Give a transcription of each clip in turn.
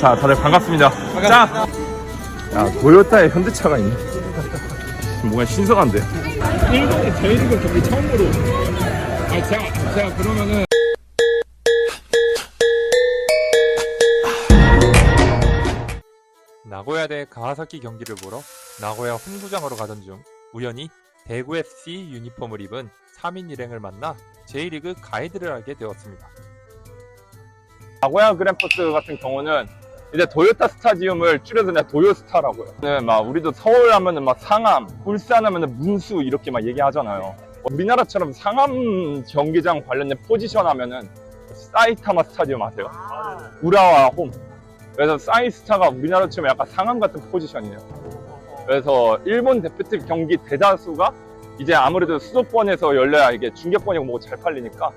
자, 다들 반갑습니다. 자, 야, 도요타에 현대차가 있네. 뭔가 신선한데. 일본의 J리그 경기 처음으로 아 제가 제가 그러면은 나고야 대 가와사키 경기를 보러 나고야 홍구장으로 가던 중 우연히 대구 FC 유니폼을 입은 3인 일행을 만나 J리그 가이드를 하게 되었습니다. 나고야 그랜퍼스 같은 경우는 이제 도요타 스타디움을 줄여서 그냥 도요스타라고요. 네, 막 우리도 서울 하면은 막 상암, 울산 하면은 문수 이렇게 막 얘기하잖아요. 우리나라처럼 상암 경기장 관련된 포지션 하면은 사이타마 스타디움 아세요? 우라와 홈. 그래서 사이스타가 우리나라처럼 약간 상암 같은 포지션이에요. 그래서 일본 대표팀 경기 대다수가 이제 아무래도 수도권에서 열려야 이게 중계권이고 뭐고 잘 팔리니까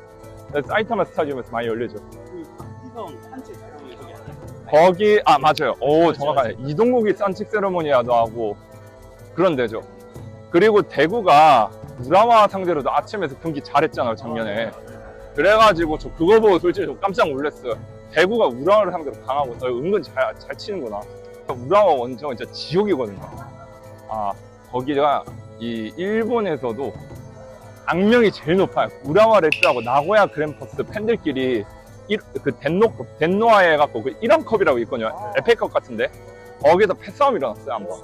사이타마 스타디움에서 많이 열리죠. 거기 아 맞아요. 오 정확하네. 이동국이 산책 세레모니아도 하고 그런 데죠. 그리고 대구가 우라와 상대로도 아침에서 경기 잘했잖아요 작년에. 그래가지고 저 그거 보고 솔직히 좀 깜짝 놀랐어요. 대구가 우라와를 상대로 강하고 어, 은근 잘, 잘 치는구나. 우라와 원정은 진짜 지옥이거든요. 아 거기가 이 일본에서도 악명이 제일 높아요. 우라와 레스하고 나고야 그랜퍼스 팬들끼리 일- 그 덴노컵, 덴노아 해갖고 그 1원 컵이라고 있거든요. 에페이컵 같은데. 거기서 패싸움이 일어났어요, 한번.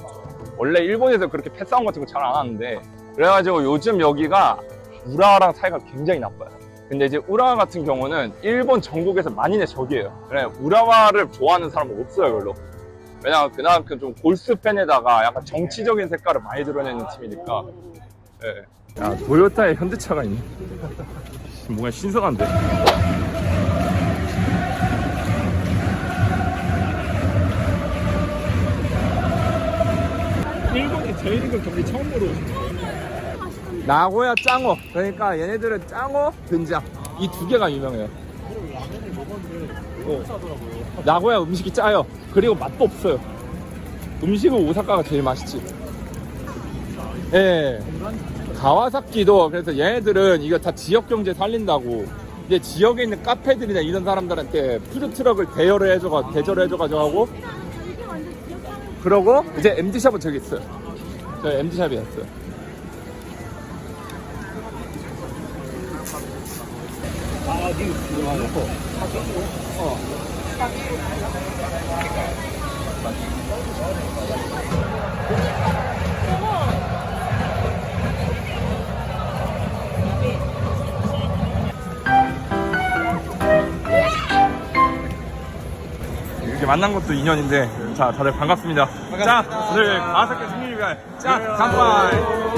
원래 일본에서 그렇게 패싸움 같은 거 잘 안 하는데. 그래가지고 요즘 여기가 우라와랑 사이가 굉장히 나빠요. 근데 이제 우라와 같은 경우는 일본 전국에서 만인의 적이에요. 그래, 우라와를 좋아하는 사람은 없어요, 별로. 왜냐면 그만큼 좀 골스 팬에다가 약간 정치적인 색깔을 많이 드러내는 팀이니까. 예. 야, 도요타에 현대차가 있네. 뭔가 신선한데. J리그 경기 처음으로 나고야 짱어. 그러니까 얘네들은 짱어, 된장. 이 두 개가 유명해요. 어. 나고야 음식이 짜요. 그리고 맛도 없어요. 음식은 오사카가 제일 맛있지. 예. 가와사키도 그래서 얘네들은 이거 다 지역 경제 살린다고. 이제 지역에 있는 카페들이나 이런 사람들한테 푸드트럭을 대여를 해줘가 대절을 해줘가지고 하고 그러고 이제 MD샵은 저기 있어요. 저 MD샵이었어요. 이렇게 만난 것도 인연인데 자 다들 반갑습니다 자 다들 가와사키 승리 제발. 자, 간발.